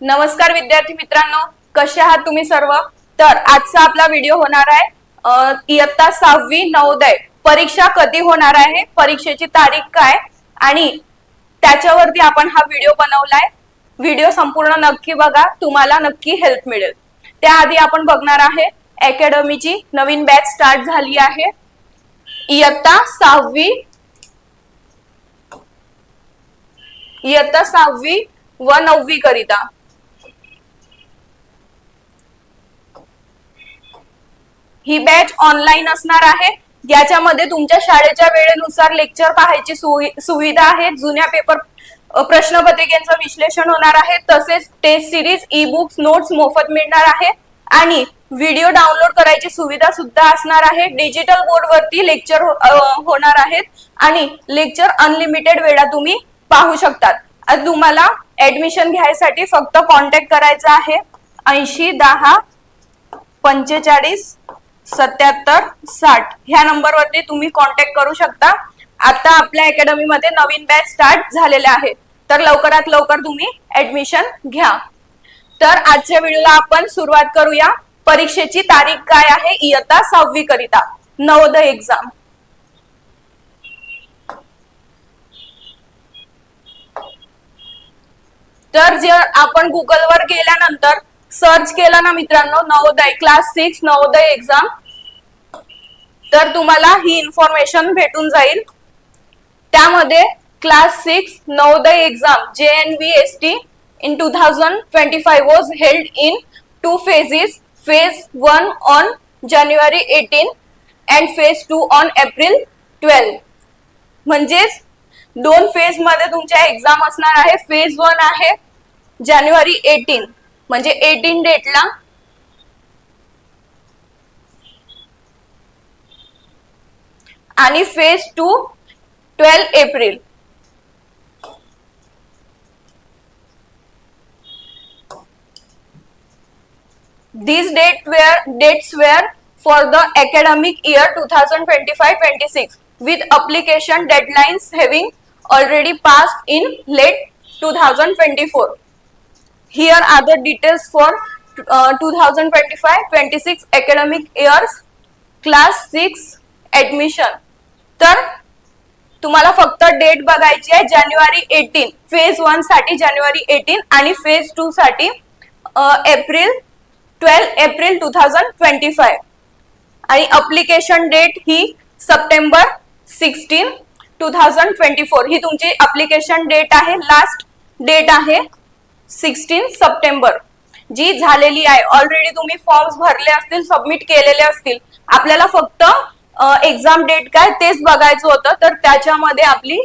नमस्कार विद्यार्थी मित्रांनो कसे आहात तुम्ही सर्व? तर आजचा आपला व्हिडिओ होणार आहे इयत्ता सहावी नवोदय. परीक्षा कधी होणार आहे? परीक्षेची तारीख काय? आणि त्याच्यावरती आपण हा व्हिडिओ बनवलाय. व्हिडिओ संपूर्ण नक्की बघा तुम्हाला नक्की हेल्प मिळेल. त्याआधी आपण बघणार आहे अकॅडमीची नवीन बॅच स्टार्ट झाली आहे. इयत्ता सहावी इयत्ता सहावी व नववी करिता. ही बॅच ऑनलाईन असणार आहे. याच्यामध्ये तुमच्या शाळेच्या वेळेनुसार लेक्चर पाहायची सुवि- सुविधा आहे जुन्या पेपर प्रश्नपत्रिकेचं विश्लेषण होणार आहे. तसेच test series e books notes मोफत मिळणार आहे. आणि व्हिडिओ डाउनलोड करायची सुविधा सुद्धा असणार आहे. डिजिटल बोर्ड वरती लेक्चर हो-, होणार आहेत. आणि लेक्चर अनलिमिटेड वेळा तुम्ही पाहू शकतात. तुम्हाला ऍडमिशन घ्यायसाठी फक्त कॉन्टॅक्ट करायचा आहे. ऐंशी दहा पंचेचाळीस सत्याहत्तर साठ. ह्या नंबरवरती तुम्ही कॉन्टॅक्ट करू शकता. आता आपल्या अकॅडमीमध्ये नवीन बॅच स्टार्ट झालेले आहे तर लवकरात लवकर तुम्ही ऍडमिशन घ्या. तर आजच्या व्हिडिओला आपण सुरुवात करूया. परीक्षेची तारीख काय आहे? इयत्ता सहावी करिता. नवोदय एक्झाम तर जर आपण गुगलवर गेल्यानंतर सर्च केलं ना मित्रांनो Navodaya class six Navodaya exam तर तुम्हाला ही इन्फॉर्मेशन भेटून जाईल. त्यामध्ये class six Navodaya exam J N B S T in two thousand twenty five was held in two phases phase one on January eighteen and phase two on April twelve म्हणजेच दोन फेजमध्ये तुमच्या exam असणार आहे. Phase one आहे जानेवारी eighteen म्हणजे eighteen डेटला आणि phase two twelve April these date were dates were for the academic year two thousand twenty five twenty six with application deadlines having already pass in late two thousand twenty four Here are the details for uh, 2025-26 academic years class 6 admission. तर तुम्हाला फक्त date बघायची आहे जानेवारी eighteen phase वनसाठी जानेवारी eighteen आणि phase two साठी April twelve April two thousand twenty five आणि अप्लिकेशन डेट ही September sixteen two thousand twenty four ही तुमची अप्लिकेशन डेट आहे लास्ट डेट आहे. सिक्स्टीन सप्टेंबर जी झालेली आहे. ऑलरेडी तुम्ही फॉर्म्स भरले असतील सबमिट केलेले असतील. आपल्याला फक्त एक्झाम डेट काय तेच बघायचं होतं. तर त्याच्यामध्ये आपली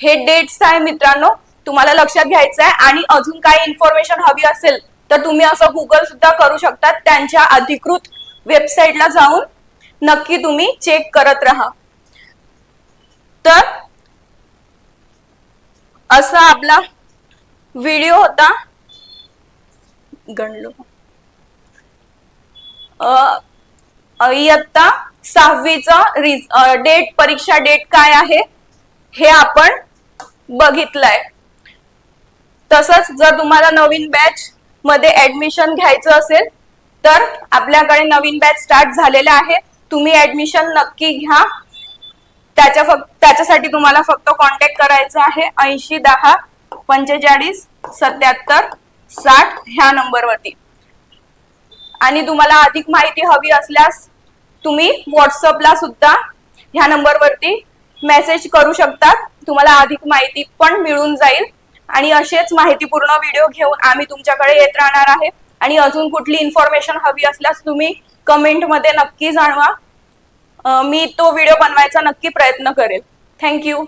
हे डेट्स आहे मित्रांनो. तुम्हाला लक्षात घ्यायचं आहे. आणि अजून काही इन्फॉर्मेशन हवी असेल तर तुम्ही असं गुगल सुद्धा करू शकता त्यांच्या अधिकृत वेबसाईटला जाऊन नक्की तुम्ही चेक करत राहा. तर असा आपला व्हिडिओ होता. गणलो. इयत्ता सहावीचं डेट परीक्षा डेट काय आहे? हे आपण बघितलंय. तसंच जर तुम्हाला नवीन बॅच मध्ये ऍडमिशन घ्यायचं असेल तर आपल्याकडे नवीन बॅच स्टार्ट झालेले आहे. तुम्ही ऍडमिशन नक्की घ्या. त्याच्या फक्त त्याच्यासाठी तुम्हाला फक्त कॉन्टॅक्ट करायचं आहे ऐंशी दहा पंचेचाळीस सत्याहत्तर साठ ह्या नंबरवरती. आणि तुम्हाला अधिक माहिती हवी असल्यास तुम्ही व्हॉट्सअपला सुद्धा ह्या नंबरवरती मेसेज करू शकतात. तुम्हाला अधिक माहिती पण मिळून जाईल. आणि असेच माहितीपूर्ण व्हिडिओ घेऊन आम्ही तुमच्याकडे येत राहणार आहे. आणि अजून कुठली इन्फॉर्मेशन हवी असल्यास तुम्ही कमेंटमध्ये नक्की जाणवा. मी तो व्हिडिओ बनवायचा नक्की प्रयत्न करेल. थँक्यू